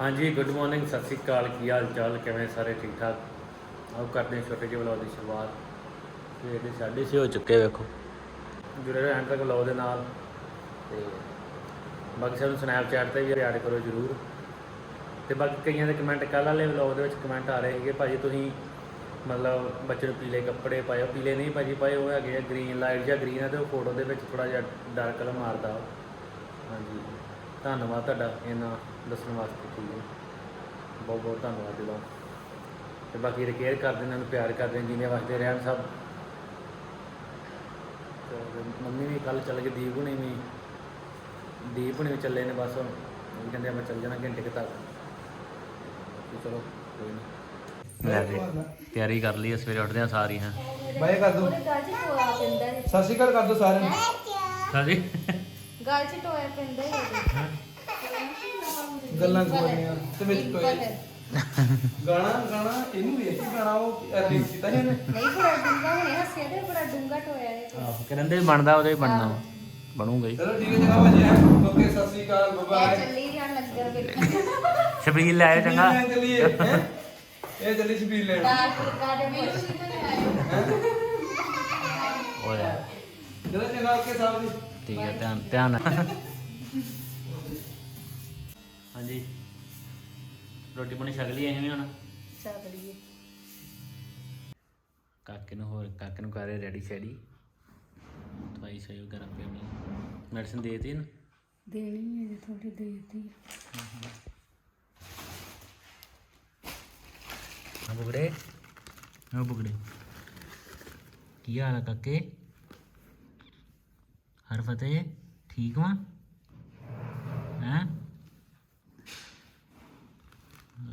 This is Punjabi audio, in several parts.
ਹਾਂਜੀ ਗੁੱਡ ਮਾਰਨਿੰਗ ਸਤਿ ਸ੍ਰੀ ਅਕਾਲ, ਕੀ ਹਾਲ ਚਾਲ ਕਿਵੇਂ ਸਾਰੇ ਠੀਕ ਠਾਕ ਆਓ ਕਰਦੇ ਹਾਂ ਛੋਟੇ ਜਿਹੇ ਵਲੌਗ ਦੀ ਸ਼ੁਰੂਆਤ। ਸਵੇਰ ਦੇ 6:30 ਹੋ ਚੁੱਕੇ ਵੇਖੋ। ਜੁੜੇ ਰਹੋ ਐਂਡ ਤੱਕ ਵਲੌਗ ਦੇ ਨਾਲ। ਤੇ ਬਾਕੀ ਸਾਨੂੰ ਸਨੈਪਚੈਟ ਤੇ ਵੀ ਐਡ ਕਰੋ ਜਰੂਰ। ਤੇ ਬਾਕੀ ਕਈਆਂ ਦੇ ਕਮੈਂਟ ਕੱਲ੍ਹ ਵਾਲੇ ਵਲੌਗ ਦੇ ਵਿੱਚ ਕਮੈਂਟ ਆ ਰਹੇ ਸੀਗੇ, ਭਾਜੀ ਤੁਸੀਂ ਮਤਲਬ ਬੱਚੇ ਨੂੰ ਪੀਲੇ ਕੱਪੜੇ ਪਾਏ ਪੀਲੇ ਨਹੀਂ ਭਾਜੀ ਪਾਏ ਉਹ ਹੈਗੇ ਆ ਗ੍ਰੀਨ ਲਾਈਟ ਜਾਂ ਗ੍ਰੀਨ ਹੈ ਤੇ ਉਹ ਫੋਟੋ ਦੇ ਵਿੱਚ ਥੋੜਾ ਜਿਹਾ ਡਾਰਕ ਕਲਰ ਮਾਰਦਾ ਵਾ। ਹਾਂਜੀ। ਧੰਨਵਾਦ ਤੁਹਾਡਾ ਇਹਨਾਂ ਦੱਸਣ ਵਾਸਤੇ ਠੀਕ ਹੈ ਬਹੁਤ ਬਹੁਤ ਧੰਨਵਾਦ ਦਿਲੋਂ ਤੇ ਬਾਕੀ ਰਿਕੇਅਰ ਕਰਦੇ ਇਹਨਾਂ ਨੂੰ ਪਿਆਰ ਕਰਦੇ ਜਿੰਨੇ ਵਾਸਤੇ ਰਹਿਣ ਸਭ। ਤੇ ਮੰਮੀ ਵੀ ਕੱਲ ਚੱਲ ਗਏ ਦੀਪ ਹੁਣੀ ਵੀ ਦੀਪ ਹੁਣੀ ਵੀ ਚੱਲੇ ਨੇ ਬਸ। ਹੁਣ ਉਹ ਕਹਿੰਦੇ ਮੈਂ ਚੱਲ ਜਾਣਾ ਘੰਟੇ ਕੁ ਤੱਕ। ਚਲੋ ਕੋਈ ਨਹੀਂ ਲੈ ਵੀ ਤਿਆਰੀ ਕਰ ਲਈ ਸਵੇਰੇ ਉੱਠਦੇ ਆ ਸਾਰੀ ਹਾਂ। ਬਾਏ ਕਰ ਦੋ। ਸਤਿ ਸ਼੍ਰੀ ਅਕਾਲ ਕਰ ਦੋ ਸਾਰਿਆਂ ਨੂੰ। ਸਾਜੀ ਗਲ 'ਚ ਟੋਇਆ ਪੈਂਦਾ ਗੱਲਾਂ ਗੋਲੀਆਂ ਤੇ ਵਿੱਚ ਟੋਏ ਗਾਣਾ ਗਾਣਾ ਇਹਨੂੰ ਵੇਖ ਕੇ ਗਾਣਾ ਉਹ ਅਰੇਂਜ ਕੀਤਾ ਸੀ ਇਹਨੇ। ਨਹੀਂ ਬੜਾ ਡੂੰਗਾ ਹੁਣੇ ਹੱਸਿਆ ਤੇ ਬੜਾ ਡੂੰਗਾ ਟੋਇਆ ਹੈ ਆਹੋ ਕਹਿੰਦੇ ਬਣਦਾ ਉਹਦੇ ਬਣਨਾ ਵਾ। ਬਣੂਗਾ ਹੀ। ਚਲੋ ਠੀਕ ਹੈ ਜਨਾਬ ਜੀ ਓਕੇ ਸਤਿ ਸ਼੍ਰੀ ਅਕਾਲ ਮੈਂ ਬਾਏ। ਚੱਲੀ ਜਾਣ ਲੰਗਰ ਵੇਖਣ। ਛਬੀਲ ਲੈ ਆਇਓ ਚੰਗਾ। ਚੱਲੀਏ ਹੈਂ? ਇਹ ਚੱਲੀ ਛਬੀਲ ਲੈਣ। ਦਾਲ ਫੁਲਕਾ ਦੇ ਵਿੱਚ ਓਏ। ਚਲੋ ਚੰਗਾ ਓਕੇ ਸਾਹਿਬ ਜੀ ਠੀਕ ਹੈ ਧਿਆਨ ਧਿਆਨ। ਹਾਂਜੀ। ਰੋਟੀ ਪਾਣੀ ਛਕ ਲਈ ਐਵੇਂ ਹੁਣ? ਚਾਦਰੀਏ ਕਾਕੇ ਨੂੰ ਹੋਰ ਕਾਕੇ ਨੂੰ ਕਰੇ ਰੈਡੀ ਸ਼ੈਡੀ। ਦਵਾਈ ਸਹੀ ਵਗੈਰਾ ਪਿਆਉਣੀ ਮੈਡੀਸਨ ਦੇ ਦਿੱਤੀ ਨਾ ਦੇਣੀ ਹੈ ਥੋੜੀ ਦੇਤੀ ਹਾਂ ਬੁਗੜੇ। ਹਾਂ ਬੁਗੜੇ। ਕੀ ਹਾਲ ਆ ਕਾਕੇ? ਹਰ ਫਤਿਹ ਠੀਕ ਵਾਂ? ਹੈਂ?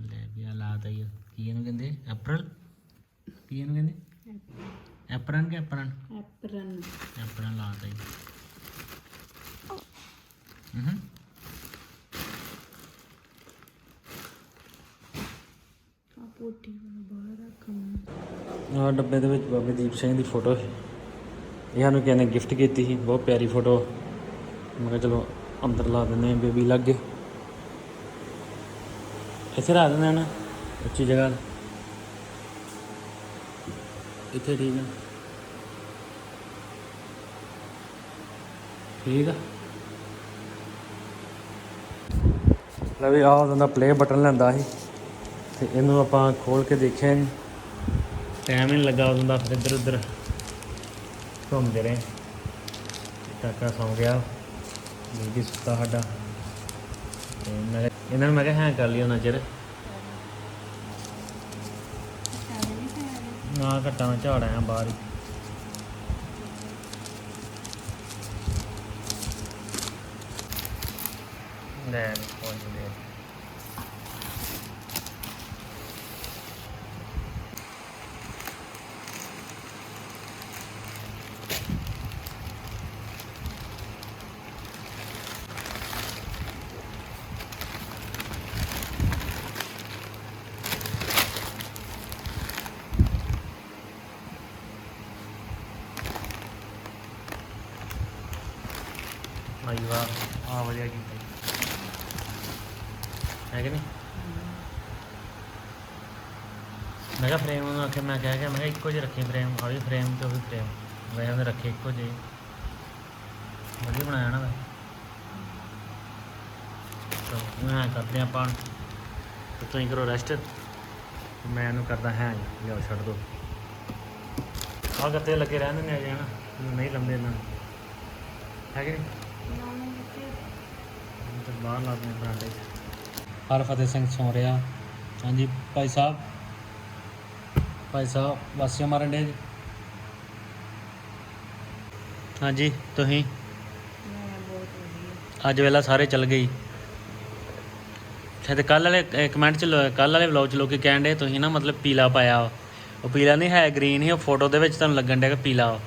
ਲੈ ਵੀ ਆ ਲਾਤਾ ਹੀ ਕੀ ਇਹਨੂੰ ਕਹਿੰਦੇ? ਅਪ੍ਰੈਲ ਕੀ ਇਹਨੂੰ ਕਹਿੰਦੇ? ਐਪਰਨ ਕਿ ਐਪਰਨ ਐਪਰਨ ਐਪਰਨ ਲਾਤਾ ਹੀ ਹੂੰ। ਆ ਪੋਟੀ ਬਾਹਰ ਰੱਖਣਾ ਆ ਡੱਬੇ ਦੇ ਵਿੱਚ ਬਾਬੇ ਦੀਪ ਸਿੰਘ ਦੀ ਫੋਟੋ ਹੈ ਇਹ ਸਾਨੂੰ ਕਿਸੇ ਨੇ ਗਿਫਟ ਕੀਤੀ ਸੀ, ਬਹੁਤ ਪਿਆਰੀ ਫੋਟੋ ਮੈਂ ਕਿਹਾ ਚਲੋ ਅੰਦਰ ਲਾ ਦਿੰਦੇ ਹਾਂ ਬੇਬੀ ਲੱਗੇ ਇੱਥੇ ਲਾ ਦਿੰਦੇ ਹਾਂ ਨਾ, ਉੱਚੀ ਜਗ੍ਹਾ। ਇੱਥੇ ਠੀਕ ਆ। ਠੀਕ ਆ। ਲੈ ਵੀ ਆਹ ਉਹਦਾ ਪਲੇ ਬਟਨ ਲੈਂਦਾ ਸੀ, ਤੇ ਇਹਨੂੰ ਆਪਾਂ ਖੋਲ ਕੇ ਦੇਖਿਆ ਨਹੀਂ ਟਾਈਮ ਹੀ ਨਹੀਂ ਲੱਗਾ ਉਦੋਂ ਦਾ ਫਿਰ ਇੱਧਰ ਉੱਧਰ ਘੁੰਮਦੇ ਰਹੇ। ਕਾਕਾ ਸੌਂ ਗਿਆ। ਬੀਬੀ ਸੁੱਤਾ ਸਾਡਾ। ਤੇ ਮੈਂ ਇਹਨਾਂ ਨੂੰ ਮੈਂ ਕਿਹਾ, ਹੈਂ, ਕਰ ਲਈ ਉਹਨਾਂ ਚਿਰ। ਨਾ ਘੱਟਾ ਮੈਂ ਝਾੜ ਆਇਆ ਬਾਹਰ ਹੀ। ਲੈ, ਪਹੁੰਚ ਗਏ। ਆਈ ਵਾਹ ਆ ਵਧੀਆ ਕੀਤਾ ਜੀ। ਹੈ ਕਿ ਨਹੀਂ? ਮੈਂ ਕਿਹਾ ਫਰੇਮ ਨੂੰ ਆਖਿਆ, ਮੈਂ ਕਹਿ ਗਿਆ ਮੈਂ ਕਿਹਾ ਇੱਕੋ ਜਿਹੇ ਰੱਖੀ ਫਰੇਮ ਆ ਵੀ ਫਰੇਮ ਤੇ ਉਹ ਵੀ ਫਰੇਮ ਮੈਂ ਉਹਨੇ ਰੱਖੇ ਇੱਕੋ ਜਿਹੇ। ਵਧੀਆ ਬਣਾਇਆ ਨਾ ਮੈਂ ਤਾਂ ਮੈਂ ਕਰਦੇ ਆਪਾਂ। ਤੇ ਤੁਸੀਂ ਕਰੋ ਰੈਸਟ ਮੈਂ ਇਹਨੂੰ ਕਰਦਾ ਹੈ ਲਿਆਓ, ਛੱਡ ਦੋ। ਆਹ ਗੱਤੇ ਲੱਗੇ ਰਹਿੰਦੇ ਨੇ ਅਜੇ, ਹਨਾ? ਨਹੀਂ ਲੰਦੇ ਇਹਨਾਂ ਨੂੰ। ਹੈ ਕਿ ਨਹੀਂ? ਬਾਹਰ ਲਾ ਦਿੰਦੇ ਬਰਾਂਡੇ ਹਰ ਫਤਿਹ ਸਿੰਘ ਸੌ ਰਿਹਾ। ਹਾਂਜੀ, ਭਾਈ ਸਾਹਿਬ। ਭਾਈ ਸਾਹਿਬ, ਵਾਸੀਆਂ ਮਾਰਨ ਡੇ ਹਾਂਜੀ, ਤੁਸੀਂ? ਅੱਜ ਵੇਲਾ ਸਾਰੇ ਚੱਲ ਗਏ ਸ਼ਾਇਦ ਕੱਲ ਵਾਲੇ ਕਮੈਂਟ ਚ ਕੱਲ ਵਾਲੇ ਵਲੌਗ ਚ ਲੋਕੀ ਕਹਿਣ ਡੇ ਤੁਸੀਂ ਨਾ ਮਤਲਬ ਪੀਲਾ ਪਾਇਆ ਉਹ ਪੀਲਾ ਨਹੀਂ ਹੈ ਗ੍ਰੀਨ ਹੀ ਉਹ ਫੋਟੋ ਦੇ ਵਿੱਚ ਤੁਹਾਨੂੰ ਲੱਗਣ ਡਿਆ ਕਿ ਪੀਲਾ ਵਾ।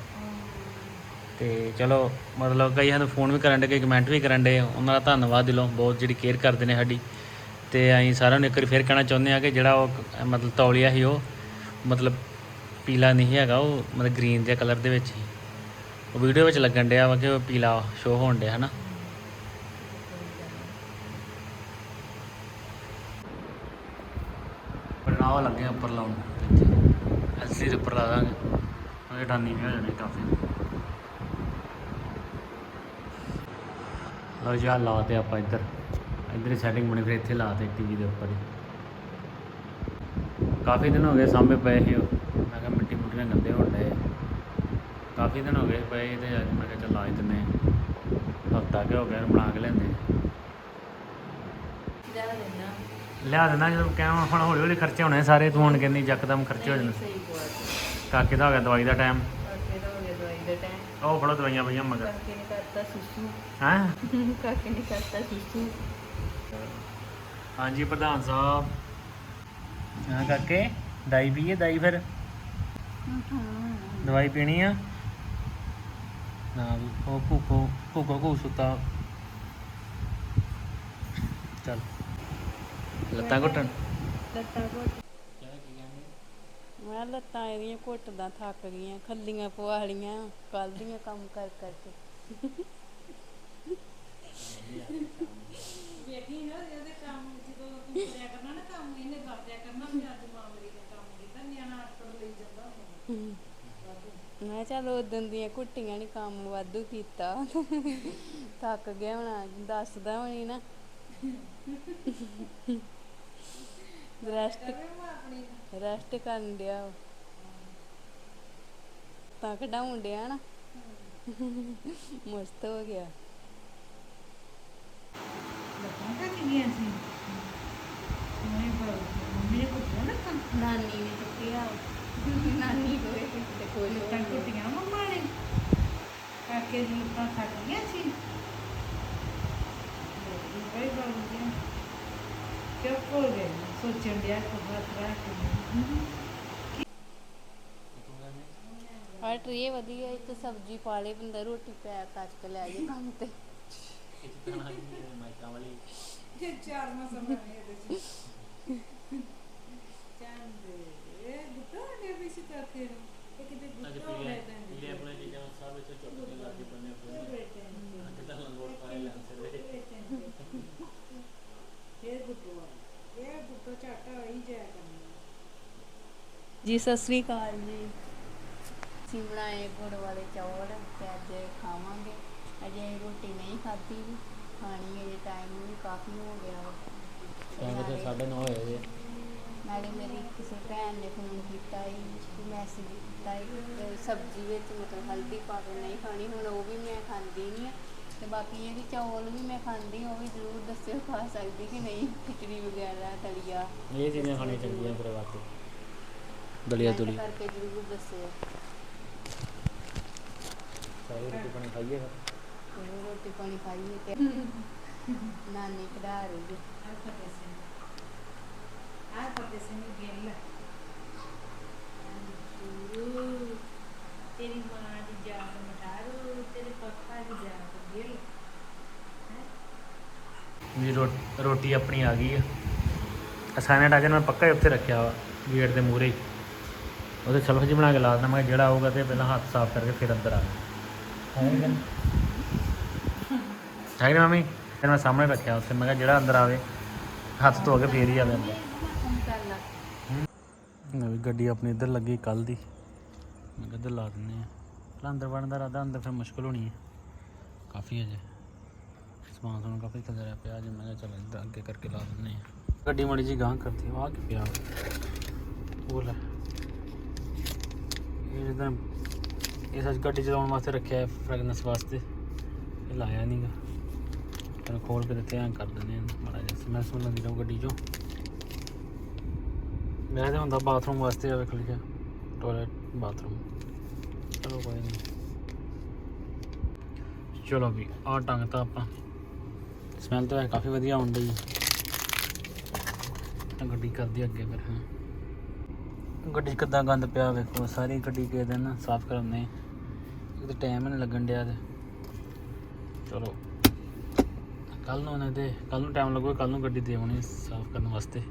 ਤੇ ਚਲੋ, ਮਤਲਬ ਕਈ ਸਾਨੂੰ ਫੋਨ ਵੀ ਕਰਨ ਡੇ ਕਈ ਕਮੈਂਟ ਵੀ ਕਰਨ ਡੇ ਉਹਨਾਂ ਦਾ ਧੰਨਵਾਦ ਦਿਲੋਂ ਬਹੁਤ ਜਿਹੜੀ ਕੇਅਰ ਕਰਦੇ ਨੇ ਸਾਡੀ। ਤੇ ਅਸੀਂ ਸਾਰਿਆਂ ਨੂੰ ਇੱਕ ਵਾਰੀ ਫੇਰ ਕਹਿਣਾ ਚਾਹੁੰਦੇ ਆ ਕਿ ਜਿਹੜਾ ਉਹ ਮਤਲਬ ਤੌਲੀਆ ਸੀ ਉਹ, ਮਤਲਬ ਪੀਲਾ ਨਹੀਂ ਹੈਗਾ, ਉਹ ਮਤਲਬ ਗ੍ਰੀਨ ਜਿਹਾ ਕਲਰ ਦੇ ਵਿੱਚ ਹੀ। ਉਹ ਵੀਡੀਓ ਵਿੱਚ ਲੱਗਣ ਡਿਆ ਵਾ ਕਿ ਉਹ ਪੀਲਾ ਸ਼ੋ ਹੋਣ ਡਿਆ, ਹਨਾ? ਉਹ ਲੱਗੇ ਆ ਉੱਪਰ ਲਾਉਣ। ਐਲਸੀ ਦੇ ਉੱਪਰ ਲਾ ਦਾਂਗੇ। ਉਹ ਡਾਨੀ ਵੀ ਹੋ ਜਾਣੀ ਕਾਫੀ। ਲਓ ਜੀ ਆਹ ਲਾ ਤੇ ਆਪਾਂ ਇੱਧਰ। ਇੱਧਰ ਹੀ ਸੈਟਿੰਗ ਬਣੀ ਫਿਰ ਇੱਥੇ ਲਾ ਤੇ ਟੀਵੀ ਦੇ ਉੱਪਰ ਹੀ। ਕਾਫੀ ਦਿਨ ਹੋ ਗਏ ਸਾਹਮਣੇ ਪਏ ਸੀ ਮੈਂ ਕਿਹਾ ਮਿੱਟੀ ਮੁੱਟੀ ਨਾਲ ਗੰਦੇ ਹੋਣ ਡਏ। ਕਾਫੀ ਦਿਨ ਹੋ ਗਏ ਪਏ ਤੇ ਅੱਜ ਮੈਂ ਕਿਹਾ ਚੱਲ ਲਾ ਦਿੰਦੇ ਹਫਤਾ ਕਿ ਹੋ ਗਿਆ ਬਣਾ ਕੇ ਲੈਂਦੇ ਲਿਆ ਦੇਣਾ ਜਦੋਂ ਕਹਿਣਾ ਹੁਣ ਹੌਲੀ ਹੌਲੀ ਖਰਚੇ ਹੋਣੇ ਸਾਰੇ ਤੂੰ ਹੁਣ ਕਹਿੰਦੀ ਯਕਦਮ ਖਰਚੇ ਹੋ ਜਾਣੇ। ਕਾਕੇ ਦਾ ਹੋ ਗਿਆ ਦਵਾਈ ਦਾ ਟਾਈਮ ਕਾਕੇ ਦਾ ਹੋ ਗਿਆ ਦਵਾਈ ਦਾ ਟਾਈਮ ਉਹ ਫੜੋ ਦਵਾਈਆਂ ਪਈਆਂ ਮਗਰ। ਕਾਕੇ ਨੇ ਕਰਤਾ ਸੁਸੂ। ਹੈਂ? ਕਾਕੇ ਨੇ ਕਰਤਾ ਸੁਸੂ। ਹਾਂਜੀ ਪ੍ਰਧਾਨ ਸਾਹਿਬ। ਹਾਂ ਕਾਕੇ ਦਾਈ ਪੀਏ ਦਾਈ ਫਿਰ? ਦਵਾਈ ਪੀਣੀ ਆ? ਨਾ ਵੀ ਉਹ ਭੁੱਖੋ ਭੁੱਖੋ ਕੋ ਸੁੱਤਾ। ਚੱਲ। ਲੱਤਾਂ ਘੁੱਟਣ? ਲੱਤਾਂ ਘੁੱਟ ਮੈਂ ਲੱਤਾਂ ਇਹਦੀਆਂ ਘੁੱਟਦਾ ਥੱਕ ਗਈਆਂ ਖੱਲੀਆਂ ਪਵਾ ਲੀਆਂ ਕੱਲ ਦੀਆਂ ਕੰਮ ਕਰ ਕਰਕੇ। ਵੇਖੀ ਨਾ ਇਹਦੇ ਕੰਮ ਜਦੋਂ ਤੂੰ ਕਰਿਆ ਕਰਨਾ ਨਾ ਕੰਮ ਇਹਨੇ ਕਰਦਿਆ ਕਰਨਾ ਵੀ ਅੱਜ ਮਾਂ ਮੇਰੀ ਨੇ ਕੰਮ ਕੀਤਾ ਨਿਆਣਾ ਅਟਪੜ ਲਈ ਜਾਂਦਾ ਹੁੰਦਾ। ਮੈਂ ਚੱਲ ਉਦੋਂ ਦੀਆਂ ਘੁੱਟੀਆਂ ਨਹੀਂ ਕੰਮ ਵਾਧੂ ਕੀਤਾ। ਥੱਕ ਗਿਆ ਹੋਣਾ ਦੱਸਦਾ ਹੋਣੀ ਨਾ। ਰੈਸਟ ਆਪਣੀ ਰੈਸਟ ਕਰਨ ਡਿਆ ਵਾ। ਤਾਂ ਕਢਾਉਣ ਡਿਆ ਨਾ। ਮਸਤ ਹੋ ਗਿਆ। ਲੱਤਾਂ ਤੱਕ ਗਈਆਂ ਸੀ? ਮੈਂ ਪਰ ਮੰਮੀ ਨੇ ਕੁੱਟਿਆ ਨਾ ਕੰਮ ਨਾਨੀ ਨੇ ਚੁੱਕਿਆ ਨਾਨੀ ਕੋਲੇ ਤੇ ਕੋਲ ਲੱਤਾਂ ਕੁੱਟੀਆਂ ਮੰਮਾ ਨੇ? ਕਾਕੇ ਦੀ ਲੱਤਾਂ ਥੱਕ ਗਈਆਂ ਸੀ। ਬਈ ਗੱਲ ਗਿਆ ਚੁੱਪ ਹੋ ਗਏ ਸੋਚਣ ਡਿਆ ਖਬਰ ਰੱਖ ਕੇ ਆ ਟਰੇ ਵਧੀਆ ਇੱਕ ਸਬਜ਼ੀ ਪਾ ਲੇ ਬੰਦਾ ਰੋਟੀ ਪੈਕ ਕੱਟ ਕੇ ਲੈ ਜਾ ਕੰਮ ਤੇ। ਜੇ ਚਾਰ ਮਸਾ ਬਣੇ ਇਹਦੇ ਚ। ਚੰਦੇ ਇਹ ਗੁੱਟਾ ਨੇ ਵੀ ਸੀ ਕਾਕੇ ਨੂੰ ਇਹ ਕਿਤੇ ਗੁੱਟਾ ਹੋ ਲੈ ਪੈਂਦੇ ਫੇਰ ਗੁੱਟੋ ਇਹ ਗੁੱਟੋ ਝਾਟਾ ਹੋਈ ਜਾਇਆ ਕਰਨਾ ਜੀ ਸਤਿ ਸ੍ਰੀ ਅਕਾਲ ਜੀ। ਅਸੀਂ ਬਣਾਏ ਗੁੜ ਵਾਲੇ ਚੌਲ ਤੇ ਅੱਜ ਖਾਵਾਂਗੇ। ਅਜੇ ਰੋਟੀ ਨਹੀਂ ਖਾਧੀ ਜੀ। ਖਾਣੀ ਹੈ ਟਾਈਮ ਵੀ ਕਾਫੀ ਹੋ ਗਿਆ ਵਾ। ਤੇ ਟਾਈਮ ਤੇ ਨਾਲੇ- 9:30 ਹੋਏ ਜੇ ਨਾਲੇ ਮੇਰੀ ਕਿਸੇ ਭੈਣ ਨੇ ਫੋਨ ਕੀਤਾ ਸੀ ਮੈਸੇਜ ਕੀਤਾ ਤੇ ਸਬਜ਼ੀ ਵਿੱਚ ਮਤਲਬ ਹਲਦੀ ਪਾ ਕੇ ਨਹੀਂ ਖਾਣੀ ਹੁਣ ਉਹ ਵੀ ਮੈਂ ਖਾਂਦੀ ਨਹੀਂ ਆ। ਤੇ ਬਾਕੀ ਇਹਦੀ ਚੌਲ ਵੀ ਮੈਂ ਖਾਂਦੀ ਉਹ ਵੀ ਜ਼ਰੂਰ ਦੱਸਿਓ ਖਾ ਸਕਦੀ ਕਿ ਨਹੀਂ ਖਿਚੜੀ ਵਗੈਰਾ ਦਲੀਆ। ਇਹ ਚੀਜ਼ਾਂ ਖਾਣੀਆਂ ਚੰਗੀਆਂ ਤੇਰੇ ਵਾਸਤੇ ਦਲੀਆ ਦੁਲੀ ਕਰਕੇ ਜ਼ਰੂਰ ਦੱਸਿਓ। ਸਾਰੇ ਰੋਟੀ ਪਾਣੀ ਖਾਈਏ ਫਿਰ? ਰੋਟੀ ਪਾਣੀ ਖਾਈਏ ਤੇ ਨਾਨੀ ਕਢਾ ਰਹੀ ਹੈ। ਤੇਰੀ ਮਾਂ ਦੀ ਜਾਨ ਮਟਾਰੂ ਤੇਰੇ ਪਾਪਾ ਦੀ ਜਾਨ ਗਿੱਲ ਵੀ ਰੋ- ਰੋਟੀ ਆਪਣੀ ਆ ਗਈ ਆ। ਅਸਾਈਨਮੈਂਟ ਅੱਜ ਮੈਂ ਪੱਕਾ ਹੀ ਉੱਥੇ ਰੱਖਿਆ ਵਾ, ਗੇਟ ਦੇ ਮੂਹਰੇ ਹੀ। ਉਹਦੇ ਸਲਫ ਜੀ ਬਣਾ ਕੇ ਲਾ ਦਿੰਦਾ, ਮੈਂ ਕਿਹਾ ਜਿਹੜਾ ਆਊਗਾ ਤੇ ਪਹਿਲਾਂ ਹੱਥ ਸਾਫ਼ ਕਰਕੇ ਫਿਰ ਅੰਦਰ ਆ ਹੈ? ਹੈ ਕਿ ਮੰਮੀ? ਫਿਰ ਮੈਂ ਸਾਹਮਣੇ ਰੱਖਿਆ ਉੱਥੇ, ਮੈਂ ਕਿਹਾ ਜਿਹੜਾ ਅੰਦਰ ਆਵੇ, ਹੱਥ ਧੋ ਕੇ ਫੇਰ ਹੀ ਆਵੇ ਅੰਦਰ ਕੰਮ ਕਰ ਲਾ ਨਵੀਂ ਗੱਡੀ ਆਪਣੀ ਇੱਧਰ ਲੱਗੀ ਕੱਲ ਦੀ। ਮੈਂ ਕਿਹਾ ਇੱਧਰ ਲਾ ਦਿੰਦੇ ਆ। ਪਹਿਲਾਂ ਅੰਦਰ ਵੜਨ ਦਾ ਰਾਦਾ ਅੰਦਰ ਫਿਰ ਮੁਸ਼ਕਲ ਹੋਣੀ ਹੈ ਕਾਫੀ ਅਜੇ ਸਮਾਨ ਸਮੂਨ ਕਾਫੀ ਖਿਲਰਿਆ ਪਿਆ ਜੀ ਮੈਂ ਕਿਹਾ ਚੱਲ ਇੱਧਰ ਅੱਗੇ ਕਰਕੇ ਲਾ ਦਿੰਦੇ ਆ ਗੱਡੀ ਮਾੜੀ ਜੀ ਗਾਂ ਕਰਦੀ ਆ ਕਿ ਪਿਆ। ਉਹ ਲੈ। ਇਹ ਜਿੱਦਾਂ, ਇਹ ਸੱਚ ਗੱਡੀ ਚਲਾਉਣ ਵਾਸਤੇ ਰੱਖਿਆ ਹੈ ਫ੍ਰੈਗਨੈਂਸ ਵਾਸਤੇ। ਇਹ ਲਾਇਆ ਨਹੀਂਗਾ ਫਿਰ ਖੋਲ ਕੇ ਤੇ ਧਿਆਨ ਕਰ ਦਿੰਦੇ ਆ ਮਾੜਾ ਜਿਹਾ। ਸਮੈਲ ਸਮੈਲ ਲੱਗੀ ਰਹੂ ਗੱਡੀ 'ਚੋਂ। ਮੈਂ ਤਾਂ ਹੁੰਦਾ ਬਾਥਰੂਮ ਵਾਸਤੇ ਆ, ਵੇਖ ਲਿਆ। ਟਾਇਲਟ ਬਾਥਰੂਮ ਚਲੋ ਕੋਈ ਨਹੀਂ ਚਲੋ ਵੀ ਆ ਟੰਗ ਤਾਂ ਆਪਾਂ ਸਮੈਲ ਤਾਂ ਕਾਫੀ ਵਧੀਆ ਆਉਂਦੀ ਹੈ ਗੱਡੀ ਕਰਦੀ ਅੱਗੇ ਫਿਰ, ਹਾਂ। ਗੱਡੀ ਕਿੱਦਾਂ ਗੰਦ ਪਿਆ ਵੇਖੋ, ਸਾਰੀ ਗੱਡੀ ਕੇ ਦਿਨ ਸਾਫ਼ ਕਰਨੇ। ਇੱਕ ਤਾਂ ਟਾਈਮ ਨਹੀਂ ਲੱਗਣ ਡਿਆ ਤੇ ਚਲੋ। ਕੱਲ ਨੂੰ ਨਾ ਤੇ ਕੱਲ ਨੂੰ ਟਾਈਮ ਲੱਗੂਗਾ ਕੱਲ ਨੂੰ ਗੱਡੀ ਦੇ ਆਉਣੀ ਸਾਫ਼ ਕਰਨ ਵਾਸਤੇ।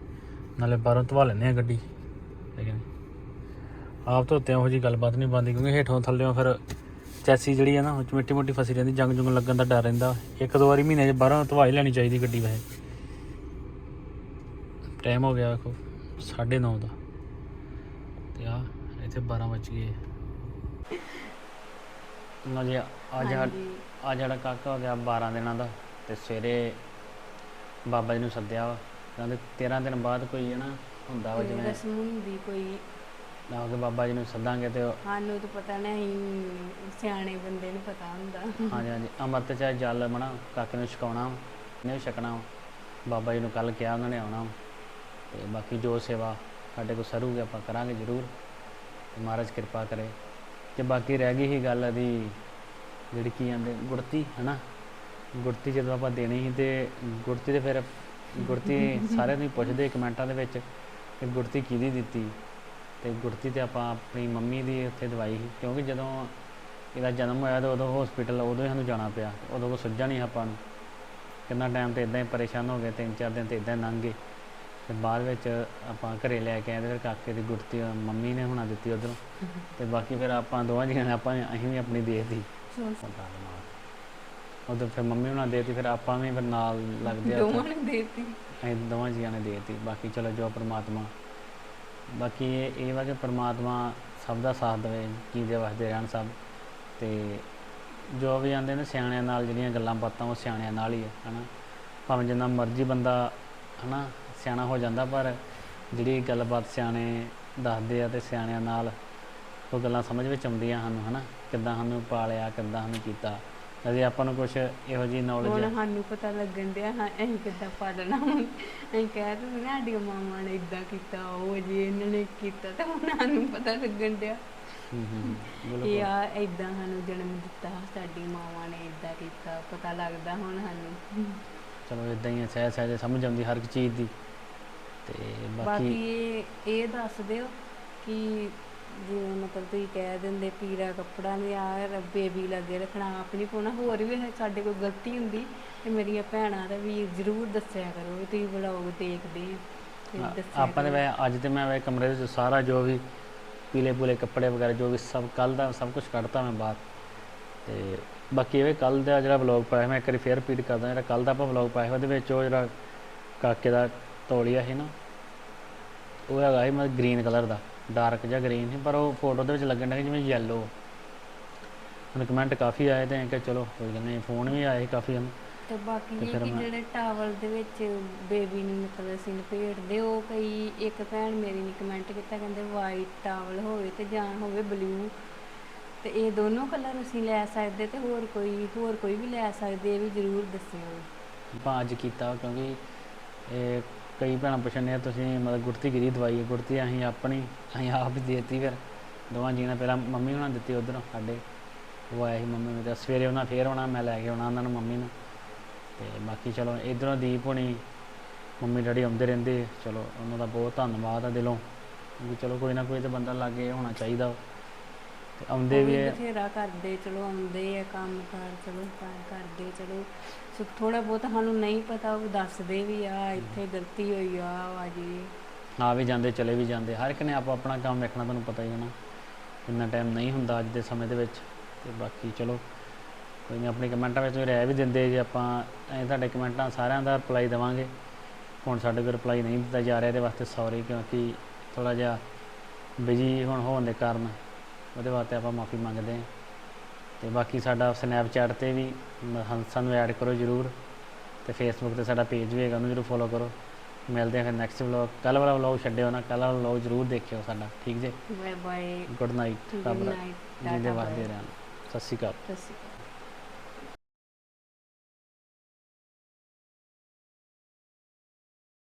ਨਾਲੇ ਬਾਹਰੋਂ ਧਵਾ ਲੈਂਦੇ ਆ ਗੱਡੀ। ਲੇਕਿਨ ਆਪ ਧੋਤੇ ਉਹੋ ਜੀ ਗੱਲਬਾਤ ਨਹੀਂ ਬਣਦੀ, ਕਿਉਂਕਿ ਹੇਠੋਂ ਥੱਲੇੋਂ ਫਿਰ ਚੈਸੀ ਜਿਹੜੀ ਹੈ ਨਾ ਉਹ 'ਚ ਮਿੱਟੀ ਮੁੱਟੀ ਫਸੀ ਰਹਿੰਦੀ ਜੰਗ ਜੁੰਗ ਲੱਗਣ ਦਾ ਡਰ ਰਹਿੰਦਾ। ਇੱਕ ਦੋ ਵਾਰੀ ਮਹੀਨੇ 'ਚ ਬਾਹਰੋਂ ਧਵਾ ਹੀ ਲੈਣੀ ਚਾਹੀਦੀ ਗੱਡੀ ਵੈਸੇ। ਟਾਈਮ ਹੋ ਗਿਆ ਵੇਖੋ 9:30 ਦਾ। ਤੇ ਆ ਇੱਥੇ 12 ਵਜ ਗਏ। ਲਓ ਜੀ ਅੱਜ ਅੱਜ ਸਾਡਾ ਕਾਕਾ ਹੋ ਗਿਆ 12 ਦਿਨਾਂ ਦਾ ਤੇ ਸਵੇਰੇ ਬਾਬਾ ਜੀ ਨੂੰ ਸੱਦਿਆ ਵਾ। ਕਹਿੰਦੇ 13 ਦਿਨ ਬਾਅਦ ਕੋਈ ਹੈ ਨਾ ਹੁੰਦਾ ਵਾ ਜਿਵੇਂ ਰਸਮ ਹੁੰਦੀ ਕੋਈ ਨਾ ਕਿ ਬਾਬਾ ਜੀ ਨੂੰ ਸੱਦਾਂਗੇ ਤੇ ਉਹ- ਸਾਨੂੰ ਤਾਂ ਪਤਾ ਨਹੀਂ ਅਸੀਂ ਸਿਆਣੇ ਬੰਦੇ ਨੂੰ ਪਤਾ ਹੁੰਦਾ। ਹਾਂਜੀ ਹਾਂਜੀ। ਅੰਮ੍ਰਿਤ ਚਾਹ ਜਲ ਮਣਾ ਕਾਕੇ ਨੂੰ ਛਕਾਉਣਾ ਨੇ ਛਕਣਾ ਵਾ। ਬਾਬਾ ਜੀ ਨੂੰ ਕੱਲ ਕਿਹਾ ਉਹਨਾਂ ਨੇ ਆਉਣਾ ਵਾ। ਤੇ ਬਾਕੀ ਜੋ ਸੇਵਾ ਸਾਡੇ ਕੋਲ ਸਰੂਗੀ ਆਪਾਂ ਕਰਾਂਗੇ ਜ਼ਰੂਰ। ਤੇ ਮਹਾਰਾਜ ਕਿਰਪਾ ਕਰੇ। ਤੇ ਬਾਕੀ ਰਹਿ ਗਈ ਸੀ ਗੱਲ ਇਹਦੀ ਜਿਹੜੀ ਕੀ ਕਹਿੰਦੇ ਗੁੜਤੀ ਹਨਾ? ਗੁੜਤੀ ਜਦੋਂ ਆਪਾਂ ਦੇਣੀ ਸੀ ਤੇ ਗੁੜਤੀ ਤੇ ਫਿਰ ਗੁੜਤੀ ਸਾਰਿਆਂ ਨੂੰ ਹੀ ਪੁੱਛਦੇ ਕਮੈਂਟਾਂ ਦੇ ਵਿੱਚ ਕਿ ਗੁੜਤੀ ਕਿਹਦੀ ਦਿੱਤੀ? ਤੇ ਗੁੜਤੀ ਤੇ ਆਪਾਂ ਆਪਣੀ ਮੰਮੀ ਦੀ ਉੱਥੇ ਦਵਾਈ ਸੀ ਕਿਉਂਕਿ ਜਦੋਂ ਇਹਦਾ ਜਨਮ ਹੋਇਆ ਤੇ ਉਦੋਂ ਹਸਪੀਟਲ ਉਦੋਂ ਹੀ ਸਾਨੂੰ ਜਾਣਾ ਪਿਆ ਉਦੋਂ ਕੋ ਸੁੱਝਾ ਨਹੀਂ ਆਪਾਂ ਨੂੰ। ਕਿੰਨਾ ਟਾਈਮ ਤੇ ਇਦਾਂ ਹੀ ਪਰੇਸ਼ਾਨ ਹੋ ਗਏ ਤਿੰਨ ਚਾਰ ਦਿਨ ਤੇ ਇਦਾਂ ਲੰਘ ਗਏ। ਤੇ ਬਾਅਦ ਵਿੱਚ ਆਪਾਂ ਘਰੇ ਲੈ ਕੇ ਆਏ ਤੇ ਫਿਰ ਕਾਕੇ ਦੀ ਗੁੜਤੀ ਮੰਮੀ ਨੇ ਹੁਣਾ ਦਿੱਤੀ ਉਧਰੋਂ। ਤੇ ਬਾਕੀ ਫਿਰ ਆਪਾਂ ਦੋਵਾਂ ਜੀਆਂ ਨੇ ਆਪਾਂ ਅਸੀਂ ਵੀ ਆਪਣੀ ਦੇ ਦਿੱਤੀ। ਉਦੋਂ ਫਿਰ ਮੰਮੀ ਹੁਣਾ ਦੇਤੀ ਫਿਰ ਆਪਾਂ ਵੀ ਫਿਰ ਨਾਲ ਲੱਗਦੇ ਆ ਦੋਵਾਂ ਨੇ ਦੇਤੀ। ਅਸੀਂ ਦੋਵਾਂ ਜੀਆਂ ਨੇ ਦਿੱਤੀ ਬਾਕੀ ਚਲੋ ਜੋ ਪ੍ਰਮਾਤਮਾ ਬਾਕੀ ਇਹ ਇਹ ਵਾ ਕਿ ਪ੍ਰਮਾਤਮਾ ਸਭ ਦਾ ਸਾਥ ਦੇਵੇ ਕੀ ਜੀਂਦੇ ਵਸਦੇ ਰਹਿਣ ਸਭ। ਤੇ ਜੋ ਵੀ ਆਂਦੇ ਨੇ ਸਿਆਣਿਆਂ ਨਾਲ ਜਿਹੜੀਆਂ ਗੱਲਾਂ ਬਾਤਾਂ, ਉਹ ਸਿਆਣਿਆਂ ਨਾਲ ਹੀ ਹੈ ਹਨਾ। ਭਾਵੇਂ ਜਿੰਨਾ ਮਰਜ਼ੀ ਬੰਦਾ, ਹਨਾ, ਸਿਆਣਾ ਹੋ ਜਾਂਦਾ, ਪਰ ਜਿਹੜੀ ਗੱਲਬਾਤ ਸਿਆਣੇ ਦੱਸਦੇ ਆ ਤੇ ਸਿਆਣਿਆਂ ਨਾਲ ਉਹ ਗੱਲਾਂ ਸਮਝ ਵਿੱਚ ਆਉਂਦੀਆਂ ਸਾਨੂੰ, ਹਨਾ। ਕਿੱਦਾਂ ਸਾਨੂੰ ਪਾਲਿਆ, ਕਿੱਦਾਂ ਸਾਨੂੰ ਕੀਤਾ। ਅਜੇ ਆਪਾਂ ਨੂੰ ਕੁਝ ਇਹੋ ਹੁਣ ਨੌਲੇਜ ਸਾਨੂੰ ਪਤਾ ਲੱਗਣ ਡਿਆ ਹਾਂ ਅਸੀਂ ਕਿੱਦਾਂ ਪਾਲਣਾ ਹੁਣ। ਅਸੀਂ ਕਹਿ ਰਹੇ ਸੀ ਨਾ ਸਾਡੀਆਂ ਮਾਵਾਂ ਨੇ ਇਦਾਂ ਕੀਤਾ ਉਹ ਜੀ ਇਹਨਾਂ ਨੇ ਕੀਤਾ ਤੇ ਹੁਣ ਸਾਨੂੰ ਪਤਾ ਲੱਗਣ ਡਿਆ ਹੂੰ ਹੂੰ ਬਿਲਕੁਲ। ਆ ਇਦਾਂ ਸਾਨੂੰ ਜਨਮ ਦਿੱਤਾ ਸਾਡੀ ਮਾਵਾਂ ਨੇ ਇਦਾਂ ਕੀਤਾ ਪਤਾ ਲੱਗਦਾ ਹੁਣ ਸਾਨੂੰ। ਚਲੋ ਇਦਾਂ ਹੀ ਹੈ ਸਹਿ ਸਹਿਜ ਸਮਝ ਆਉਂਦੀ ਹਰ ਇੱਕ ਚੀਜ਼ ਦੀ। ਤੇ ਬਾਕੀ ਬਾਕੀ ਇਹ ਇਹ ਦੱਸ ਦਿਓ ਕਿ ਜਿਵੇਂ ਮਤਲਬ ਤੁਸੀਂ ਕਹਿ ਦਿੰਦੇ ਪੀਰਾ ਕੱਪੜਾ ਨੇ ਆ ਬੇਬੀ ਲੱਗੇ ਰੱਖਣਾ ਆਪ ਨਹੀਂ ਪਾਉਣਾ ਹੋਰ ਵੀ ਸਾਡੇ ਕੋਲ ਗਲਤੀ ਹੁੰਦੀ ਤੇ ਮੇਰੀਆਂ ਭੈਣਾਂ ਦਾ ਵੀ ਜ਼ਰੂਰ ਦੱਸਿਆ ਕਰੋ ਵੀ ਤੁਸੀਂ ਵਲੌਗ ਦੇਖਦੇ ਆ ਤੇ ਦੱਸਿਆ ਆਪਾਂ ਨੇ ਕਰੋ। ਵੈ ਅੱਜ ਤੇ ਮੈਂ ਵੈ ਕਮਰੇ ਦੇ ਵਿੱਚ ਸਾਰਾ ਜੋ ਵੀ ਪੀਲੇ ਪੂਲੇ ਕੱਪੜੇ ਵਗੈਰਾ ਜੋ ਵੀ ਸਭ ਕੱਲ ਦਾ ਸਭ ਕੁਝ ਕੱਢਤਾ ਮੈਂ ਬਾਹਰ ਤੇ ਬਾਕੀ ਇਹ ਕੱਲ ਦਾ ਜਿਹੜਾ ਵਲੌਗ ਪਾਇਆ ਮੈਂ ਇੱਕ ਵਾਰੀ ਫੇਰ ਰਿਪੀਟ ਕਰਦਾ ਜਿਹੜਾ ਕੱਲ ਦਾ ਆਪਾਂ ਵਲੌਗ ਪਾਇਆ ਉਹਦੇ ਵਿੱਚ ਉਹ ਜਿਹੜਾ ਕਾਕੇ ਦਾ ਤੋਲੀਆ ਸੀ ਨਾ ਉਹ ਹੈਗਾ ਸੀ ਮਤਲਬ ਗ੍ਰੀਨ ਕਲਰ ਦਾ ਡਾਰਕ ਜਿਹਾ ਗ੍ਰੀਨ ਸੀ ਪਰ ਉਹ ਫੋਟੋ ਦੇ ਵਿੱਚ ਲੱਗਣ ਡਿਆ ਜਿਵੇਂ ਯੈਲੋ ਹੁਣ ਕਮੈਂਟ ਕਾਫੀ ਆਏ ਤੇ ਕਿ ਚਲੋ ਕੋਈ ਗੱਲ ਨਹੀਂ ਫੋਨ ਵੀ ਆਏ ਕਾਫੀ ਹਨ। ਤੇ ਬਾਕੀ ਇਹ ਕਿ ਜਿਹੜੇ ਟਾਵਲ ਦੇ ਵਿੱਚ ਬੇਬੀ ਨੂੰ ਮਤਲਬ ਅਸੀਂ ਲਪੇਟਦੇ ਉਹ ਕਈ ਇੱਕ ਭੈਣ ਮੇਰੀ ਨੇ ਕਮੈਂਟ ਕੀਤਾ ਕਹਿੰਦੇ ਵਾਈਟ ਟਾਵਲ ਹੋਵੇ ਤੇ ਜਾਂ ਹੋਵੇ ਬਲੂ ਤੇ ਇਹ ਦੋਨੋਂ ਕਲਰ ਅਸੀਂ ਲੈ ਸਕਦੇ ਤੇ ਹੋਰ ਕੋਈ ਹੋਰ ਕੋਈ ਵੀ ਲੈ ਸਕਦੇ ਇਹ ਵੀ ਜ਼ਰੂਰ ਦੱਸਿਓ। ਆਪਾਂ ਅੱਜ ਕੀਤਾ ਕਿਉਂਕਿ ਇਹ ਕਈ ਭੈਣਾਂ ਪੁੱਛਣਦੇ ਆ ਤੁਸੀਂ ਮਤਲਬ ਗੁੜਤੀ ਕਿਹਦੀ ਦਵਾਈ ਹੈ? ਗੁੜਤੀ ਅਸੀਂ ਆਪਣੀ, ਅਸੀਂ ਆਪ ਹੀ ਦੇਤੀ ਫਿਰ। ਦੋਵਾਂ ਜੀਆਂ ਨੇ ਪਹਿਲਾਂ ਮੰਮੀ ਉਹਨਾਂ ਦਿੱਤੀ ਉਧਰੋਂ, ਸਾਡੇ ਉਹ ਆਏ ਸੀ ਮੰਮੀ ਨੂੰ ਸਵੇਰੇ ਉਹਨਾਂ ਫੇਰ ਆਉਣਾ, ਮੈਂ ਲੈ ਕੇ ਆਉਣਾ ਉਹਨਾਂ ਨੂੰ ਮੰਮੀ ਨੂੰ। ਤੇ ਬਾਕੀ ਚਲੋ, ਇਧਰੋਂ ਦੀਪ ਹੋਣੀ, ਮੰਮੀ ਡੈਡੀ ਆਉਂਦੇ ਰਹਿੰਦੇ, ਚਲੋ ਉਹਨਾਂ ਦਾ ਬਹੁਤ ਧੰਨਵਾਦ ਆ ਦਿਲੋਂ। ਕਿਉਂਕਿ ਚਲੋ ਕੋਈ ਨਾ ਕੋਈ ਤਾਂ ਬੰਦਾ ਲਾਗੇ ਹੋਣਾ ਚਾਹੀਦਾ। ਤੇ ਆਉਂਦੇ ਵੀ ਵੀ ਹੈ ਬਥੇਰਾ ਕਰਦੇ ਚਲੋ ਆਉਂਦੇ ਆ ਕੰਮ ਕਾਰ ਚਲੋ ਕਰ ਕਰਦੇ ਚਲੋ। ਸੋ ਥੋੜਾ ਬਹੁਤ ਸਾਨੂੰ ਨਹੀਂ ਪਤਾ ਉਹ ਦੱਸਦੇ ਵੀ ਆ ਇੱਥੇ ਗਲਤੀ ਹੋਈ ਆ ਆ ਜੀ। ਆ ਵੀ ਜਾਂਦੇ ਚਲੇ ਵੀ ਜਾਂਦੇ। ਹਰ ਇੱਕ ਨੇ ਆਪੋ ਆਪਣਾ ਕੰਮ ਵੇਖਣਾ ਤੁਹਾਨੂੰ ਪਤਾ ਹੀ ਹੈ ਨਾ। ਇੰਨਾ ਟਾਈਮ ਨਹੀਂ ਹੁੰਦਾ ਅੱਜ ਦੇ ਸਮੇਂ ਦੇ ਵਿੱਚ। ਤੇ ਬਾਕੀ ਚਲੋ ਕੋਈ ਨਹੀਂ ਆਪਣੇ ਕਮੈਂਟਾਂ ਵਿੱਚ ਰਾਏ ਵੀ ਦਿੰਦੇ ਜੇ ਆਪਾਂ। ਐਂ ਤੁਹਾਡੇ ਕਮੈਂਟਾਂ ਸਾਰਿਆਂ ਦਾ ਰਿਪਲਾਈ ਦੇਵਾਂਗੇ। ਹੁਣ ਸਾਡੇ ਕੋਲ ਰਿਪਲਾਈ ਨਹੀਂ ਦਿੱਤਾ ਜਾ ਰਿਹਾ ਇਹਦੇ ਵਾਸਤੇ ਸੌਰੀ ਕਿਉਂਕਿ ਥੋੜਾ ਜਿਹਾ ਬਿਜ਼ੀ ਹੁਣ ਹੋਣ ਦੇ ਕਾਰਨ। ਉਹਦੇ ਵਾਸਤੇ ਆਪਾਂ ਮਾਫੀ ਮੰਗਦੇ ਹਾਂ। ਤੇ ਬਾਕੀ ਸਾਡਾ ਸਨੈਪਚੈਟ ਤੇ ਵੀ ਸਾਨੂੰ ਐਡ ਕਰੋ ਜਰੂਰ। ਤੇ ਫੇਸਬੁੱਕ ਤੇ ਸਾਡਾ ਪੇਜ ਵੀ ਹੈਗਾ ਉਹਨੂੰ ਜਰੂਰ ਫੋਲੋ ਕਰੋ। ਮਿਲਦੇ ਹਾਂ ਫਿਰ ਨੈਕਸਟ ਵਲੌਗ ਕੱਲ ਵਾਲਾ ਵਲੌਗ ਛੱਡਿਓ ਨਾ ਕੱਲ ਵਾਲਾ ਵਲੌਗ ਜਰੂਰ ਦੇਖਿਓ ਸਾਡਾ ਠੀਕ ਜੇ? ਬਾਏ ਬਾਏ ਗੁੱਡ ਨਾਈਟ ਰੱਬ ਟਾਟਾ, ਵਸਦੇ bye. ਰਹਿਣ। ਸਤਿ ਸ਼੍ਰੀ ਅਕਾਲ। ਸਤਿ ਸ਼੍ਰੀ ਅਕਾਲ।